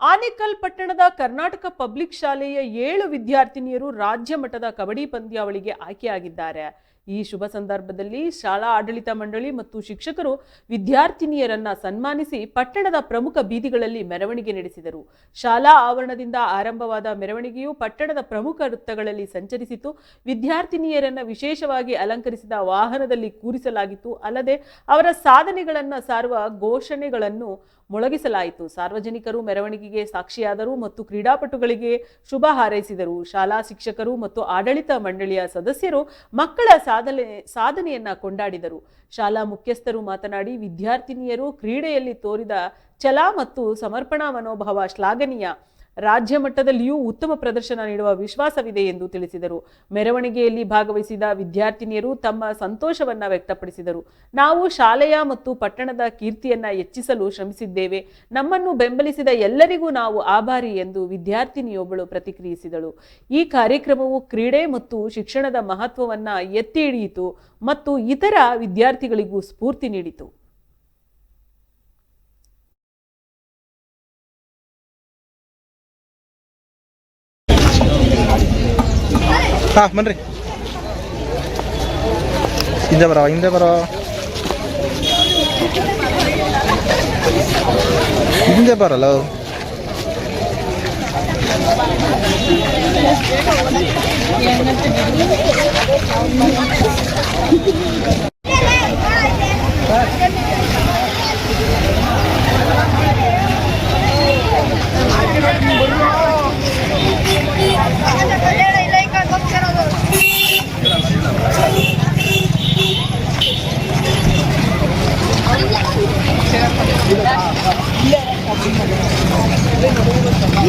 ಆನೇಕಲ್ ಪಟ್ಟಣದ ಕರ್ನಾಟಕ ಪಬ್ಲಿಕ್ ಶಾಲೆಯ ಏಳು ವಿದ್ಯಾರ್ಥಿನಿಯರು ರಾಜ್ಯ ಮಟ್ಟದ ಕಬಡ್ಡಿ ಪಂದ್ಯಾವಳಿಗೆ ಆಯ್ಕೆಯಾಗಿದ್ದಾರೆ. ಈ ಶುಭ ಸಂದರ್ಭದಲ್ಲಿ ಶಾಲಾ ಆಡಳಿತ ಮಂಡಳಿ ಮತ್ತು ಶಿಕ್ಷಕರು ವಿದ್ಯಾರ್ಥಿನಿಯರನ್ನ ಸನ್ಮಾನಿಸಿ ಪಟ್ಟಣದ ಪ್ರಮುಖ ಬೀದಿಗಳಲ್ಲಿ ಮೆರವಣಿಗೆ ನಡೆಸಿದರು. ಶಾಲಾ ಆವರಣದಿಂದ ಆರಂಭವಾದ ಮೆರವಣಿಗೆಯು ಪಟ್ಟಣದ ಪ್ರಮುಖ ವೃತ್ತಗಳಲ್ಲಿ ಸಂಚರಿಸಿತು. ವಿದ್ಯಾರ್ಥಿನಿಯರನ್ನ ವಿಶೇಷವಾಗಿ ಅಲಂಕರಿಸಿದ ವಾಹನದಲ್ಲಿ ಕೂರಿಸಲಾಗಿತ್ತು. ಅಲ್ಲದೆ ಅವರ ಸಾಧನೆಗಳನ್ನ ಸಾರುವ ಘೋಷಣೆಗಳನ್ನು ಮೊಳಗಿಸಲಾಯಿತು. ಸಾರ್ವಜನಿಕರು ಮೆರವಣಿಗೆಗೆ ಸಾಕ್ಷಿಯಾದರು ಮತ್ತು ಕ್ರೀಡಾಪಟುಗಳಿಗೆ ಶುಭ ಹಾರೈಸಿದರು. ಶಾಲಾ ಶಿಕ್ಷಕರು ಮತ್ತು ಆಡಳಿತ ಮಂಡಳಿಯ ಸದಸ್ಯರು ಮಕ್ಕಳ ಸಾಧನೆ, ಸಾಧನೆಯನ್ನು ಕೊಂಡಾಡಿದರು. ಶಾಲಾ ಮುಖ್ಯಸ್ಥರು ಮಾತನಾಡಿ, ವಿದ್ಯಾರ್ಥಿನಿಯರು ಕ್ರೀಡೆಯಲ್ಲಿ ತೋರಿದ ಛಲ ಮತ್ತು ಸಮರ್ಪಣಾ ಮನೋಭಾವ ಶ್ಲಾಘನೀಯ. ರಾಜ್ಯ ಮಟ್ಟದಲ್ಲಿಯೂ ಉತ್ತಮ ಪ್ರದರ್ಶನ ನೀಡುವ ವಿಶ್ವಾಸವಿದೆ ಎಂದು ತಿಳಿಸಿದರು. ಮೆರವಣಿಗೆಯಲ್ಲಿ ಭಾಗವಹಿಸಿದ ವಿದ್ಯಾರ್ಥಿನಿಯರು ತಮ್ಮ ಸಂತೋಷವನ್ನ ವ್ಯಕ್ತಪಡಿಸಿದರು. ನಾವು ಶಾಲೆಯ ಮತ್ತು ಪಟ್ಟಣದ ಕೀರ್ತಿಯನ್ನ ಹೆಚ್ಚಿಸಲು ಶ್ರಮಿಸಿದ್ದೇವೆ. ನಮ್ಮನ್ನು ಬೆಂಬಲಿಸಿದ ಎಲ್ಲರಿಗೂ ನಾವು ಆಭಾರಿ ಎಂದು ವಿದ್ಯಾರ್ಥಿನಿಯೊಬ್ಬಳು ಪ್ರತಿಕ್ರಿಯಿಸಿದಳು. ಈ ಕಾರ್ಯಕ್ರಮವು ಕ್ರೀಡೆ ಮತ್ತು ಶಿಕ್ಷಣದ ಮಹತ್ವವನ್ನ ಎತ್ತಿ ಹಿಡಿಯಿತು ಮತ್ತು ಇತರ ವಿದ್ಯಾರ್ಥಿಗಳಿಗೂ ಸ್ಫೂರ್ತಿ ನೀಡಿತು. ಹಾ ಬನ್ರಿ. ಹಿಂದೆ ಬರೋ ಹಿಂದೆ ಬರೋ. ಹಿಂದೆ ಬರಲ್ಲ.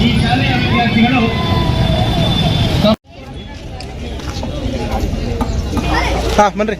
ಈ ಶಾಲೆಯ ವಿದ್ಯಾರ್ಥಿಗಳು. ಬನ್ರಿ.